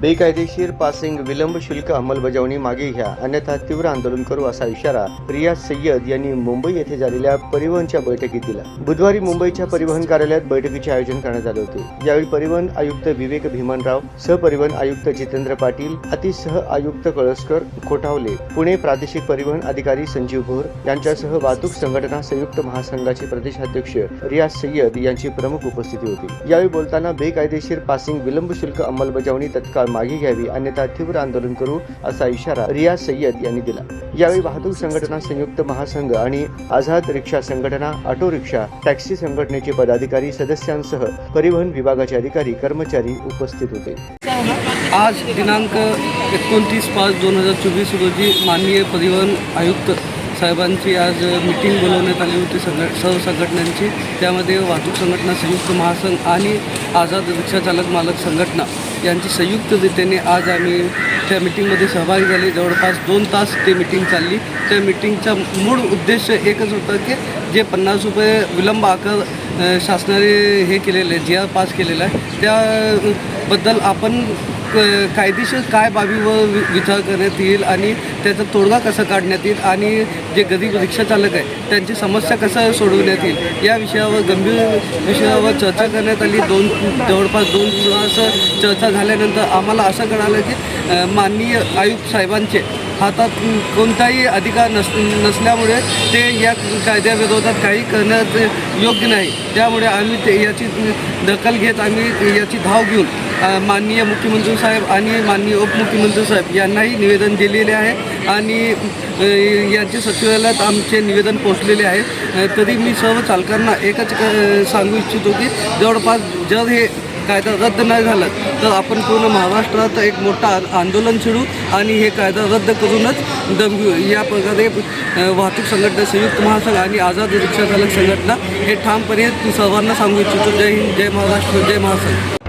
बेकायदेशीर पासिंग विलंब शुल्क अंमलबजावणी मागे घ्या. अन्यथा तीव्र आंदोलन करू असा इशारा रियाज सय्यद यांनी मुंबई येथे झालेल्या परिवहनच्या बैठकीत दिला. बुधवारी मुंबईच्या परिवहन कार्यालयात बैठकीचे आयोजन करण्यात आले होते. यावेळी परिवहन आयुक्त विवेक भीमनराव सहपरिवहन आयुक्त जितेंद्र पाटील अतिसह आयुक्त कळसकर कोठावले पुणे प्रादेशिक परिवहन अधिकारी संजीव भोर यांच्यासह वाहतूक संघटना संयुक्त महासंघाचे प्रदेशाध्यक्ष रियाज सय्यद यांची प्रमुख उपस्थिती होती. यावेळी बोलताना बेकायदेशीर पासिंग विलंब शुल्क अंमलबजावणी तत्काळ मागे घ्यावी अन्यथा तीव्र आंदोलन करू असा इशारा रियाज सय्यद यांनी दिला. यावेळी वाहतूक संघटना संयुक्त महासंघ आणि आझाद रिक्षा संघटना ऑटो रिक्षा टॅक्सी संघटनेचे पदाधिकारी सदस्यांसह परिवहन विभागाचे अधिकारी कर्मचारी उपस्थित होते. आज दिनांक एकोणतीस पाच दोन हजार चोवीस रोजी माननीय परिवहन आयुक्त साहेबांची आज मिटिंग बोलवण्यात आली होती संघ सर्व संघटनांची. त्यामध्ये वाहतूक संघटना संयुक्त महासंघ आणि आझाद रिक्षा चालक मालक संघटना यांची संयुक्तरित्याने आज आम्ही त्या मिटिंगमध्ये सहभागी झाले. जवळपास दोन तास ते मिटिंग चालली. त्या मिटिंगचा मूळ उद्देश एकच होता की जे पन्नास रुपये विलंब आकार शासनाने हे केलेलं आहे जी आर पास केलेला आहे त्याबद्दल आपण क- कायदेशीर काय बाबीवर विचार करण्यात येईल आणि त्याचा तोडगा कसा काढण्यात येईल आणि जे गरीब रिक्षाचालक आहे त्यांची समस्या कसं सोडवण्यात येईल या विषयावर गंभीर विषयावर चर्चा करण्यात आली. दोन जवळपास दोन तास चर्चा झाल्यानंतर आम्हाला असं कळालं की माननीय आयुक्त साहेबांचे हातात कोणताही अधिकार नस नसल्यामुळे ते या कायद्याविरोधात काही करण्यात योग्य नाही. त्यामुळे आम्ही ते याची दखल घेत आम्ही याची धाव घेऊन माननीय मुख्यमंत्री साहेब आणि माननीय उपमुख्यमंत्री साहेब यांनाही निवेदन दिलेले आहे आणि यांच्या यांचे सचिवालयात आमचे निवेदन पोहोचलेले आहे. तरी मी सर्व चालकांना एकच क- सांगू इच्छितो की जवळपास जर हे कायदा रद्द नाही झाला तर आपण पूर्ण महाराष्ट्रात एक मोठं आंदोलन छेडू आणि हे कायदा रद्द करूनच दम घेऊ या प्रकारे वाहतूक संघटना संयुक्त महासंघ आणि आझाद रिक्षा चालक संघटना हे ठामपणे सर्वांना सांगू इच्छितो. जय हिंद जय महाराष्ट्र जय महासंघ.